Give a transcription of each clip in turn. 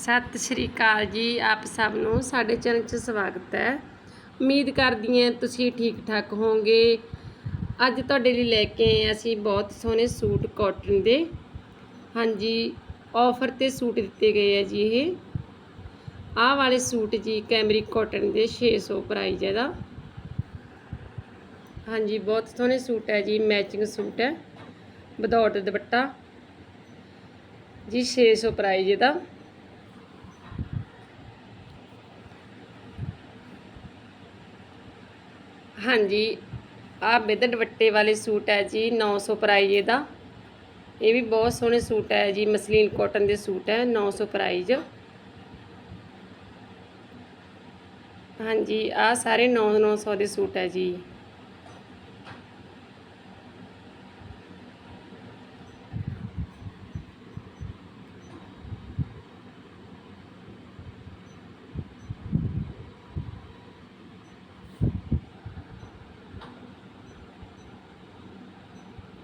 ਸਤਿ ਸ਼੍ਰੀ ਅਕਾਲ ਜੀ, ਆਪ ਸਭ ਨੂੰ ਸਾਡੇ ਚੈਨਲ 'ਚ ਸਵਾਗਤ ਹੈ। ਉਮੀਦ ਕਰਦੀ ਹਾਂ ਤੁਸੀਂ ਠੀਕ ਠਾਕ ਹੋਵੋਗੇ। ਅੱਜ ਤੁਹਾਡੇ ਲਈ ਲੈ ਕੇ ਆਏ ਅਸੀਂ ਬਹੁਤ ਸੋਹਣੇ ਸੂਟ ਕਾਟਨ ਦੇ। ਹਾਂਜੀ ਆਫਰ ਤੇ ਸੂਟ ਦਿੱਤੇ ਗਏ ਆ ਜੀ ਇਹ। ਆਹ ਵਾਲੇ ਸੂਟ ਜੀ ਕੈਮਰਿਕ ਕਾਟਨ ਦੇ 600 ਪ੍ਰਾਈਸ ਇਹਦਾ। ਹਾਂਜੀ, ਬਹੁਤ ਸੋਹਣੇ ਸੂਟ ਹੈ ਜੀ ਮੈਚਿੰਗ ਸੂਟ ਹੈ। ਵਿਦਆਊਟ ਦੁਪੱਟਾ। ਜੀ 600 ਪ੍ਰਾਈਜ਼ ਇਹਦਾ। ਹਾਂਜੀ ਆ ਬਿੱਦ ਦੁਪੱਟੇ ਵਾਲੇ ਸੂਟ ਹੈ ਜੀ 900 ਪ੍ਰਾਈਜ਼ ਇਹਦਾ ਇਹ ਵੀ ਬਹੁਤ ਸੋਹਣੇ ਸੂਟ ਹੈ ਜੀ, ਮਸਲੀਨ ਕਾਟਨ ਦੇ ਸੂਟ ਹੈ 900 ਪ੍ਰਾਈਜ਼। ਹਾਂਜੀ ਆ ਸਾਰੇ 9 900 ਦੇ ਸੂਟ ਹੈ ਜੀ।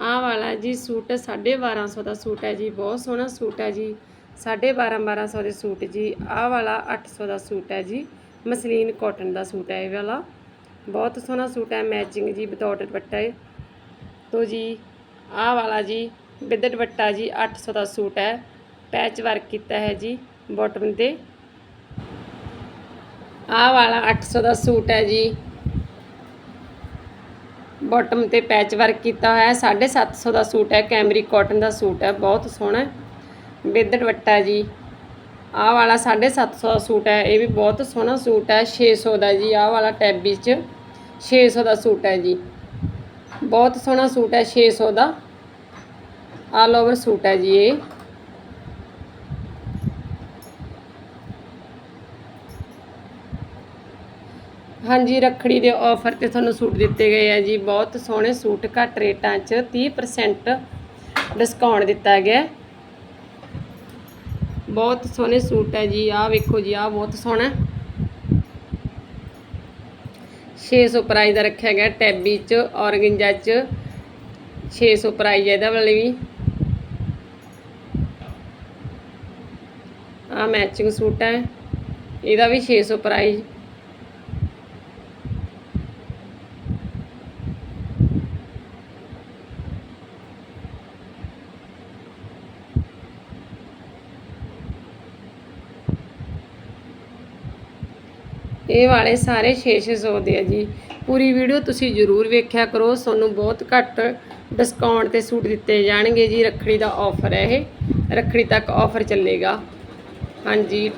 ਆਹ ਵਾਲਾ ਜੀ ਸੂਟ 1250 ਦਾ ਸੂਟ ਹੈ ਜੀ, ਬਹੁਤ ਸੋਹਣਾ ਸੂਟ ਹੈ ਜੀ। 12.5 1200 ਦੇ ਸੂਟ ਜੀ। ਆਹ ਵਾਲਾ 800 ਦਾ ਸੂਟ ਹੈ ਜੀ। ਮਸਲੀਨ ਕਾਟਨ ਦਾ ਸੂਟ ਹੈ ਇਹ ਵਾਲਾ। ਬਹੁਤ ਸੋਹਣਾ ਸੂਟ ਹੈ, ਮੈਚਿੰਗ ਜੀ, ਵਿਦਆਊਟ ਦੁਪੱਟਾ। ਹੈ ਤੋ ਜੀ, ਆਹ ਵਾਲਾ ਜੀ, ਵਿਦ ਦੁਪੱਟਾ ਜੀ 800 ਦਾ ਸੂਟ ਹੈ। ਪੈਚ ਵਰਕ ਕੀਤਾ ਹੈ ਜੀ, ਬਾਟਮ ਤੇ। ਆਹ ਵਾਲਾ 800 ਦਾ ਸੂਟ ਹੈ ਜੀ। ਬਾਟਮ ਤੇ ਪੈਚ ਵਰਕ ਕੀਤਾ ਹੋਇਆ ਹੈ। 750 ਦਾ ਸੂਟ ਹੈ। ਕੈਮਰੀ ਕਾਟਨ ਦਾ ਸੂਟ ਹੈ। ਬਹੁਤ ਸੋਹਣਾ ਹੈ। ਵਿਦ ਦੁਪੱਟਾ ਜੀ। ਆਹ ਵਾਲਾ 750 ਦਾ ਸੂਟ ਹੈ। ਇਹ ਵੀ ਬਹੁਤ ਸੋਹਣਾ ਸੂਟ ਹੈ। 600 ਦਾ ਜੀ। ਆਹ ਵਾਲਾ ਟੈਬੀ 'ਚ 600 ਦਾ ਸੂਟ ਹੈ ਜੀ। ਬਹੁਤ ਸੋਹਣਾ ਸੂਟ ਹੈ। 600 ਦਾ। ਆਲ ਓਵਰ ਸੂਟ ਹੈ ਜੀ ਇਹ। ਹਾਂਜੀ, ਰੱਖੜੀ ਦੇ ਆਫਰ ਤੇ ਤੁਹਾਨੂੰ ਸੂਟ ਦਿੱਤੇ ਗਏ ਆ ਜੀ। ਬਹੁਤ ਸੋਹਣੇ ਸੂਟ, ਘੱਟ ਰੇਟਾਂ 'ਚ 30% ਡਿਸਕਾਊਂਟ ਦਿੱਤਾ ਗਿਆ। ਬਹੁਤ ਸੋਹਣੇ ਸੂਟ ਹੈ ਜੀ, ਆਹ ਵੇਖੋ ਜੀ, ਆਹ ਬਹੁਤ ਸੋਹਣਾ। 600 ਪ੍ਰਾਈਸ ਦਾ ਰੱਖਿਆ ਗਿਆ, ਟੈਬੀ 'ਚ, ਔਰਗਿੰਜਾ 'ਚ। 600 ਪ੍ਰਾਈਸ ਇਹਦਾ ਵਾਲੇ ਵੀ। ਆ ਮੈਚਿੰਗ ਸੂਟ ਹੈ ਇਹਦਾ ਵੀ 600 ਪ੍ਰਾਈਸ ਇਹ ਵਾਲੇ ਸਾਰੇ 6-600 ਦੇ ਆ ਜੀ। ਪੂਰੀ ਵੀਡੀਓ ਤੁਸੀਂ ਜ਼ਰੂਰ ਵੇਖਿਆ ਕਰੋ। ਤੁਹਾਨੂੰ ਬਹੁਤ ਘੱਟ ਡਿਸਕਾਊਂਟ ਤੇ ਸੂਟ ਦਿੱਤੇ ਜਾਣਗੇ ਜੀ। ਰੱਖੜੀ ਦਾ ਆਫਰ ਹੈ ਇਹ। ਰੱਖੜੀ ਤੱਕ ਆਫਰ ਚੱਲੇਗਾ। ਹਾਂਜੀ